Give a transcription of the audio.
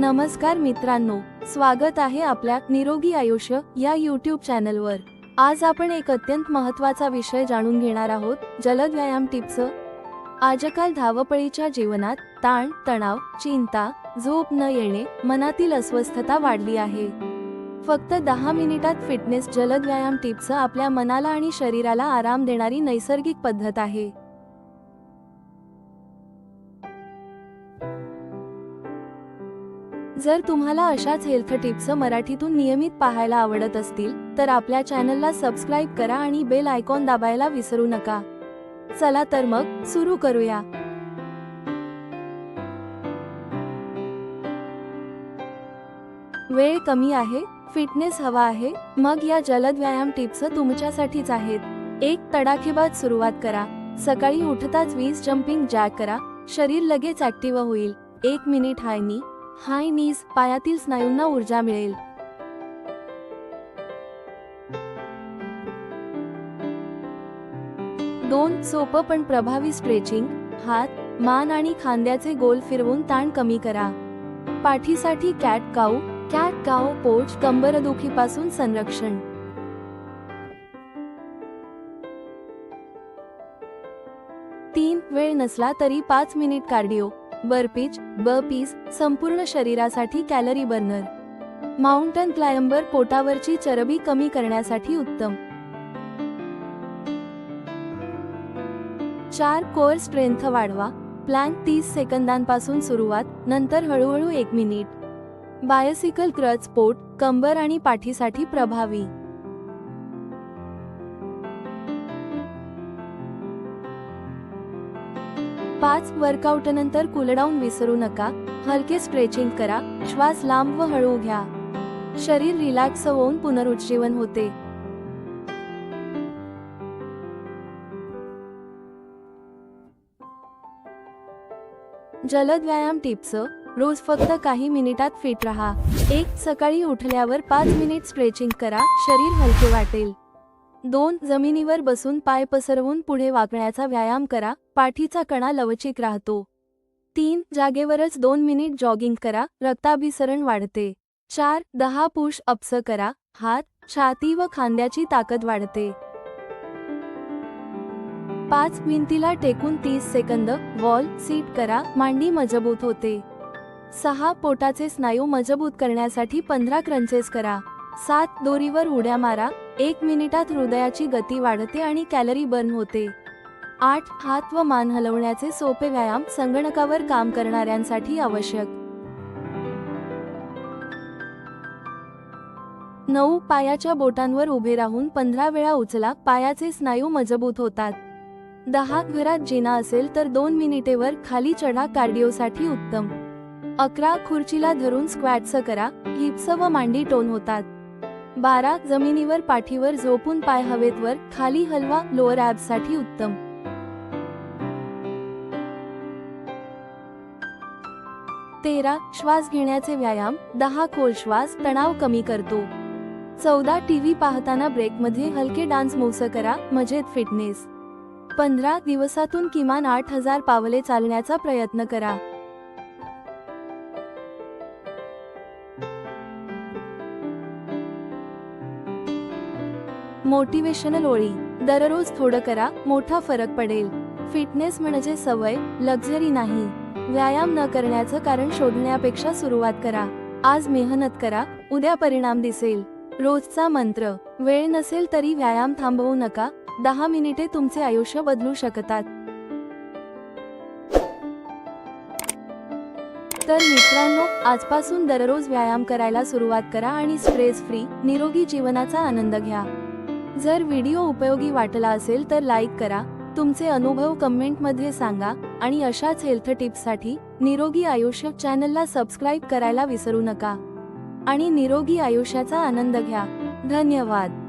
नमस्कार मित्रांनो स्वागत आहे आपल्या निरोगी आयुष्य या यूट्यूब चॅनलवर आज आपण एक अत्यंत महत्त्वाचा विषय जाणून घेणार आहोत जलद व्यायाम टिप्स आजकाल धावपळीच्या जीवनात ताण तणाव चिंता झोप न येणे मनातील अस्वस्थता वाढली आहे. फक्त दहा मिनिटात फिटनेस जलद व्यायाम टिप्स आपल्या मनाला आणि शरीराला आराम देणारी नैसर्गिक पद्धत आहे. जर तुम्हाला अशाच हेल्थ टिप्स मराठीतून नियमित पाहायला आवडत असतील तर आपल्या चॅनलला सबस्क्राईब करा आणि बेल आयकॉन दाबायला विसरू नका. चला तर मग सुरू करूया. वेळ कमी आहे फिटनेस हवा आहे मग या जलद व्यायाम टिप्स तुमच्यासाठीच आहेत. एक तडाखेबाज सुरुवात करा. सकाळी उठताच वीस जम्पिंग जॅक करा. शरीर लगेच ऍक्टिव्ह होईल. एक मिनिट हाय नी हाय नीज पायातील स्नायूंना ऊर्जा मिळेल. दोन सोपं पण प्रभावी स्ट्रेचिंग हात मान आणि खांद्याचे गोल फिरवून ताण कमी करा. पाठीसाठी कॅट काऊ कॅट काऊ पोच कंबरदुखीपासून संरक्षण. तीन वेळ नसला तरी पाच मिनिट कार्डिओ बर्पीच बर्पीज संपूर्ण शरीरासाठी कॅलरी बर्नर. माउंटन क्लायंबर पोटावरची चरबी कमी करण्यासाठी उत्तम. चार कोअर स्ट्रेंथ वाढवा. प्लॅन तीस सेकंदांपासून सुरुवात नंतर हळूहळू एक मिनिट. बायसिकल क्रच पोट कंबर आणि पाठीसाठी प्रभावी. पाच वर्कआउटनंतर कूलडाऊन विसरू नका हलके स्ट्रेचिंग करा श्वास लांब व हळू घ्या. शरीर रिलॅक्स होऊन पुनरुज्जीवन होते. जलद व्यायाम टिप्स रोज फक्त काही मिनिटात फिट रहा. एक सकाळी उठल्यावर पाच मिनिट स्ट्रेचिंग करा शरीर हलके वाटेल. दोन जमिनीवर बसून पाय पसरवून पुढे वाकण्याचा व्यायाम करा पाठीचा कणा लवचिक राहतो. तीन जागेवरच दोन मिनिट जॉगिंग करा रक्ताभिसरण वाढते. चार दहा पुश अप्स करा हात छाती व खांद्याची ताकद वाढते. पाच भिंतीला टेकून तीस सेकंद वॉल सीट करा मांडी मजबूत होते. सहा पोटाचे स्नायू मजबूत करण्यासाठी पंधरा क्रंचेस करा. सात दोरीवर उड्या मारा एक मिनिटात हृदयाची गती वाढते आणि कॅलरी बर्न होते. आठ हात व मान हलवण्याचे सोपे व्यायाम संगणकावर काम करणाऱ्यांसाठी आवश्यक. नऊ पायाच्या बोटांवर उभे राहून पंधरा वेळा उचला पायाचे स्नायू मजबूत होतात. दहा घरात जिना असेल तर दोन मिनिटेवर खाली चढा कार्डिओसाठी उत्तम. अकरा खुर्चीला धरून स्क्वॅट्स करा हिप्स व मांडी टोन होतात. बारा जमिनीवर पाठीवर झोपून पाय हवेत वर खाली हलवा लोअर ॲबसाठी साठी उत्तम. तेरा श्वास घेण्याचे व्यायाम. दहा खोल श्वास. तणाव कमी करतो. चौदा टीव्ही पाहताना ब्रेकमध्ये हलके डान्स मोस करा. मजेत फिटनेस. पंधरा दिवसातून किमान आठ हजार पावले चालण्याचा प्रयत्न करा. मोटिवेशनल ओळी. दररोज थोडं करा मोठा फरक पडेल. फिटनेस म्हणजे सवय लक्झरी नाही. व्यायाम न करण्याचं कारण शोधण्यापेक्षा सुरुवात करा. आज मेहनत करा उद्या परिणाम दिसेल. रोजचा मंत्र वेळ नसेल तरी व्यायाम थांबवू नका दहा मिनिटे तुमचे आयुष्य बदलू शकतात. तर मित्रांनो आजपासून दररोज व्यायाम करायला सुरुवात करा आणि स्ट्रेस फ्री निरोगी जीवनाचा आनंद घ्या. जर व्हिडिओ उपयोगी वाटला असेल तर लाईक करा तुमचे अनुभव कमेंटमध्ये सांगा आणि अशाच हेल्थ टिप्ससाठी निरोगी आयुष्य चॅनलला सबस्क्राईब करायला विसरू नका. आणि निरोगी आयुष्याचा आनंद घ्या. धन्यवाद.